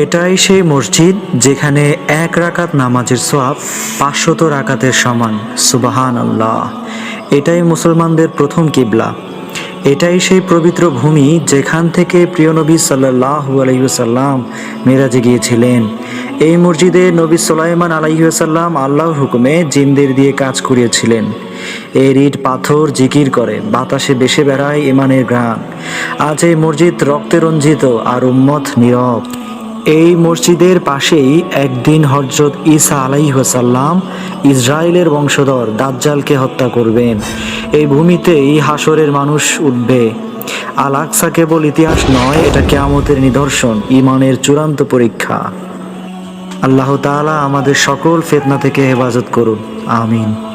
এটাই সেই মসজিদ যেখানে এক রাকাত নামাজের সোয়াব পাঁচশত রাকাতের সমান। সুবাহান আল্লাহ এটাই মুসলমানদের প্রথম কিবলা। এটাই সেই পবিত্র ভূমি যেখান থেকে প্রিয় নবী সাল্লাহ আলাইসাল্লাম মেরাজে গিয়েছিলেন। এই মসজিদে নবী সোলাইমান আলাইসাল্লাম আল্লাহর হুকুমে জিনদের দিয়ে কাজ করিয়েছিলেন। এই ইট পাথর জিকির করে, বাতাসে বেশে বেড়ায় ইমানের গ্রান আজ এই মসজিদ রক্তে রঞ্জিত আর উম্মত নীরব। এই মসজিদের পাশেই একদিন হজরত ঈসা আলাইহাসাল্লাম ইসরায়েলের বংশধর দাজ্জালকে হত্যা করবেন। এই ভূমিতেই হাসরের মানুষ উঠবে। আল আকসা কেবল ইতিহাস নয়, এটা কেয়ামতের নিদর্শন ইমানের চূড়ান্ত পরীক্ষা। আল্লাহ তাআলা আমাদের সকল ফেতনা থেকে হেফাজত করুন। আমিন।